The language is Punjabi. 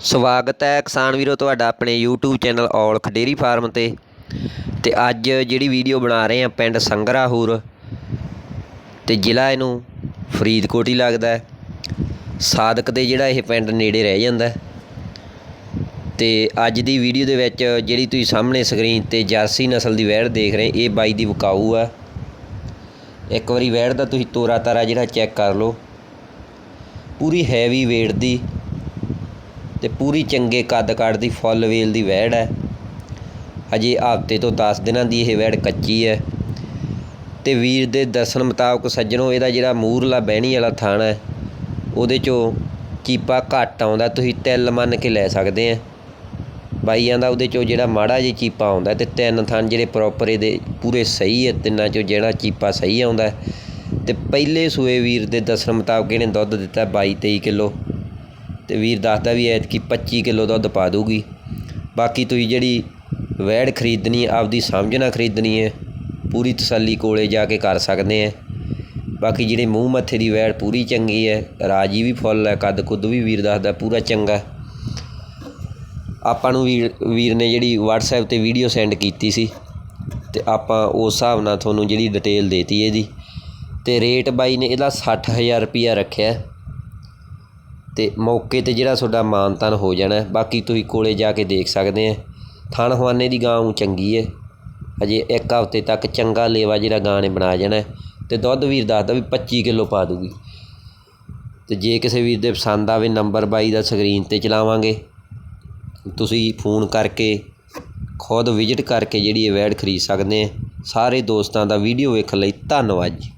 ਸਵਾਗਤ ਹੈ ਕਿਸਾਨ ਵੀਰੋ ਤੁਹਾਡਾ ਆਪਣੇ YouTube channel Aulakh dairy farm ਤੇ। ਤੇ ਅੱਜ ਜਿਹੜੀ ਵੀਡੀਓ ਬਣਾ ਰਹੇ ਆ ਪਿੰਡ ਸੰਗਰਾਹੂਰ, ਤੇ ਜ਼ਿਲ੍ਹਾ ਇਹਨੂੰ ਫਰੀਦਕੋਟ ਹੀ ਲੱਗਦਾ ਹੈ। ਸਾਦਕ ਦੇ ਜਿਹੜਾ ਇਹ ਪਿੰਡ ਨੇੜੇ ਰਹਿ ਜਾਂਦਾ ਹੈ। ਤੇ ਅੱਜ ਦੀ ਵੀਡੀਓ ਦੇ ਵਿੱਚ ਜਿਹੜੀ ਤੁਸੀਂ ਸਾਹਮਣੇ ਸਕਰੀਨ ਤੇ ਜਰਸੀ ਨਸਲ ਦੀ ਵੈੜ ਦੇਖ ਰਹੇ, ਇਹ ਬਾਈ ਦੀ ਵਿਕਾਊ ਆ। ਇੱਕ ਵਾਰੀ ਵੈੜ ਦਾ ਤੁਸੀਂ ਤੋਰਾ ਤਾਰਾ ਜਿਹੜਾ ਚੈੱਕ ਕਰ ਲਓ। ਪੂਰੀ ਹੈਵੀ weight ਦੀ ਤੇ ਪੂਰੀ ਚੰਗੇ ਕੱਦ ਕਾਠ ਦੀ ਫੁੱਲ ਵੇਲ ਦੀ ਵੈੜ ਹੈ। ਅਜੇ ਹਫ਼ਤੇ ਤੋਂ 10 ਦਿਨਾਂ ਦੀ ਇਹ ਵੈੜ ਕੱਚੀ ਹੈ। ਤੇ ਵੀਰ ਦੇ ਦੱਸਣ ਮੁਤਾਬਕ ਸੱਜਣੋ, ਇਹਦਾ ਜਿਹੜਾ ਮੂਰਲਾ ਬਹਿਣੀ ਵਾਲਾ ਥਣ ਹੈ, ਉਹਦੇ ਚੋਂ ਚੀਪਾ ਘੱਟ ਆਉਂਦਾ, ਤੁਸੀਂ ਤਿਲ ਮੰਨ ਕੇ ਲੈ ਸਕਦੇ ਆ। ਬਾਈਆਂ ਦਾ ਉਹਦੇ ਚੋਂ ਜਿਹੜਾ ਮਾੜਾ ਜਿਹਾ ਚੀਪਾ ਆਉਂਦਾ ਤੇ ਤਿੰਨ ਥਣ ਜਿਹੜੇ ਪ੍ਰੋਪਰ ਇਹਦੇ ਪੂਰੇ ਸਹੀ ਹੈ, ਤਿੰਨਾਂ ਚੋਂ ਜਿਹੜਾ ਚੀਪਾ ਸਹੀ ਆਉਂਦਾ। ਹੈ। ਤੇ ਪਹਿਲੇ ਸੂਏ ਵੀਰ ਦੇ ਦੱਸਣ ਮੁਤਾਬਕ ਇਹਨੇ ਦੁੱਧ ਦਿੱਤਾ 22 23 ਕਿਲੋ। ਤੇ ਵੀਰ ਦੱਸਦਾ ਵੀ ਐਤਕੀ 25 ਕਿਲੋ ਦੁੱਧ ਪਾ ਦੂਗੀ ਬਾਕੀ ਤੁਸੀਂ ਜਿਹੜੀ ਵੈੜ ਖਰੀਦਣੀ ਆਪਦੀ ਸਮਝ ਨਾਲ ਖਰੀਦਣੀ ਹੈ, ਪੂਰੀ ਤਸੱਲੀ ਕੋਲੇ ਜਾ ਕੇ ਕਰ ਸਕਦੇ ਆ ਬਾਕੀ ਜਿਹੜੇ ਮੂੰਹ ਮੱਥੇ ਦੀ ਵੈੜ ਪੂਰੀ ਚੰਗੀ ਹੈ, ਰਾਜੀ ਵੀ ਫੁੱਲ ਹੈ, ਕੱਦ ਕੁੱਦ ਵੀ ਵੀਰ ਦੱਸਦਾ ਪੂਰਾ ਚੰਗਾ। ਆਪਾਂ ਨੂੰ ਵੀਰ ਵੀਰ ਨੇ ਜਿਹੜੀ WhatsApp ਤੇ ਵੀਡੀਓ ਸੈਂਡ ਕੀਤੀ ਸੀ, ਤੇ ਆਪਾਂ ਉਸ ਹਿਸਾਬ ਨਾਲ ਤੁਹਾਨੂੰ ਜਿਹੜੀ ਡਿਟੇਲ ਦੇਤੀ ਇਹਦੀ। ਤੇ ਰੇਟ ਬਾਈ ਨੇ ਇਹਦਾ 60000 ਰੁਪਿਆ ਰੱਖਿਆ। ਅਤੇ ਮੌਕੇ ਤੇ ਜਿਹੜਾ ਤੁਹਾਡਾ ਮਾਨ ਮਾਨਤਾਨ ਹੋ ਜਾਣਾ ਬਾਕੀ ਤੁਸੀਂ ਕੋਲੇ ਜਾ ਕੇ ਦੇਖ ਸਕਦੇ ਹੈ। ਥਣ ਹਵਾਨੇ ਦੀ ਗਾਂ ਊਂ ਚੰਗੀ ਹੈ। ਅਜੇ ਇੱਕ ਹਫ਼ਤੇ ਤੱਕ ਚੰਗਾ ਲੇਵਾ ਜਿਹੜਾ ਗਾਂ ਨੇ ਬਣਾ ਜਾਣਾ ਅਤੇ ਦੁੱਧ ਵੀਰ ਦੱਸਦਾ ਵੀ 25 ਕਿਲੋ ਪਾ ਦੂਗੀ। ਅਤੇ ਜੇ ਕਿਸੇ ਵੀਰ ਦੇ ਪਸੰਦ ਆਵੇ ਨੰਬਰ ਬਾਈ ਦਾ ਸਕਰੀਨ ਤੇ ਚਲਾਵਾਂਗੇ। ਤੁਸੀਂ ਫੋਨ ਕਰਕੇ, ਖੁਦ ਵਿਜ਼ਿਟ ਕਰਕੇ ਜਿਹੜੀ ਇਹ ਵੈੜ ਖਰੀਦ ਸਕਦੇ ਹੈ। ਸਾਰੇ ਦੋਸਤਾਂ ਦਾ ਵੀਡੀਓ ਵੇਖਣ ਲਈ ਧੰਨਵਾਦ ਜੀ।